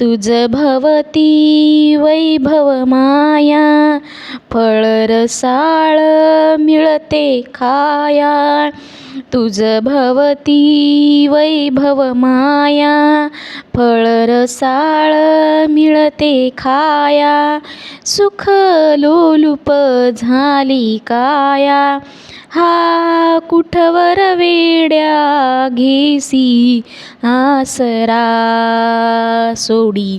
तुझ भवती वैभव माया फळरसाळ मिळते खाया. तुझ भवती वैभव माया फळरसाळ मिळते खाया. सुख लोलुप झाली काया. हा कुठवर वेड्या घेसी आसरा सोडी.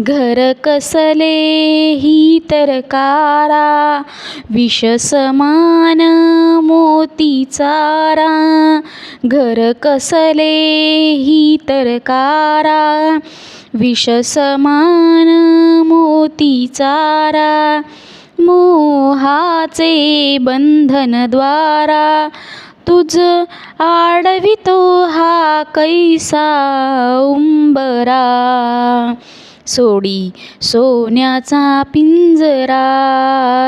घर कसले ही तरकारा विष समान मोती चारा. घर कसले ही तरकारा विष समान मोती चारा. मोहाचे बंधनद्वारा तुझ आडवितो हा कैसा उंबरा. सोडी सोन्याचा पिंजरा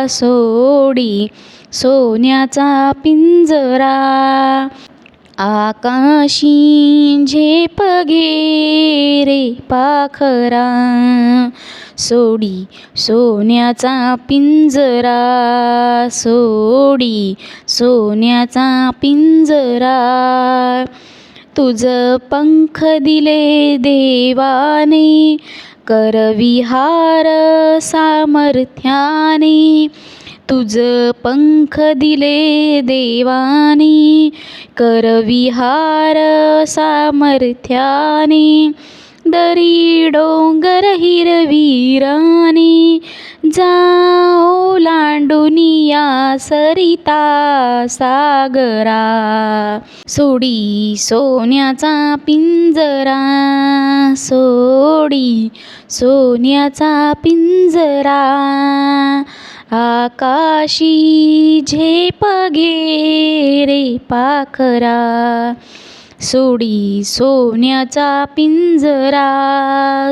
सोडी सोन्याचा पिंजरा. आकाशी झेप घे रे पाखरा. सोडी सोन्याचा पिंजरा सोडी सोन्याचा पिंजरा. तुझं पंख दिले देवाने करविहार सामर्थ्याने तुझ पंख दिले देवाने करविहार सामर्थ्याने दरी डोंगर हिरवीराने जाओ लांडुनिया सरिता सागरा सोडी सोन्याचा पिंजरा सो सोडी सोन्याचा पिंजरा आकाशी झेप घे रे पाखरा. सोडी सोन्याचा पिंजरा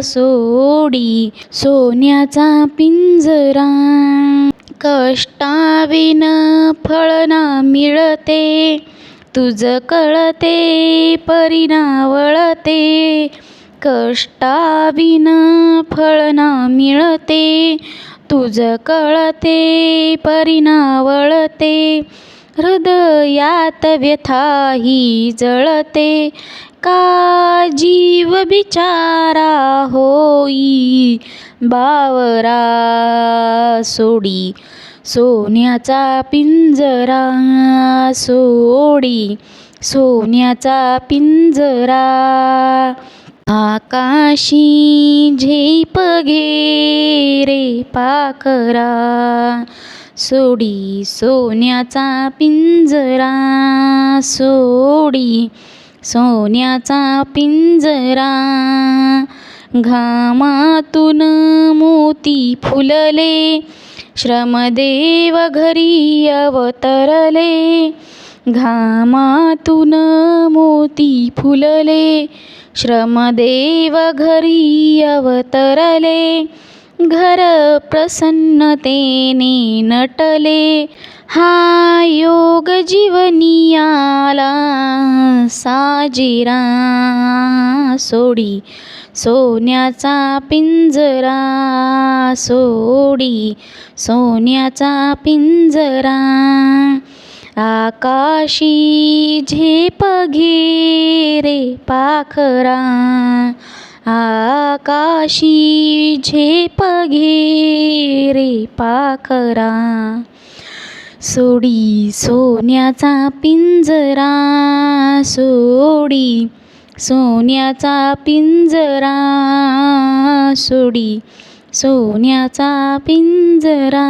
सोडी सोन्याचा पिंजरा. कष्टाविन फळ ना मिळते तुझ कळते परिणावळते. कष्टाविन फळ ना मिळते. तुझ कळते परिणावळते हृदयात व्यथा ही जळते. का जीव बिचारा होई? बावरा सोडी. सोन्याचा पिंजरा सोडी. सोन्याचा पिंजरा आकाशी झेप घे रे पाखरा. सोडी सोन्याचा पिंजरा सोडी सोन्याचा पिंजरा. घामातून मोती फुलले श्रमदेव घरी अवतरले. घामातून मोती फुलले श्रमदेव घरी अवतरले घर प्रसन्नतेने नटले हा योग जीवनियाला साजिरा सोडी सोन्याचा पिंजरा सोडी सोन्याचा पिंजरा आकाशी झेप घेरे पाखरा. आकाशी झेप घेरे पाखरा. सोडी सोन्याचा पिंजरा सोडी सोन्याचा पिंजरा सोडी सोन्याचा पिंजरा.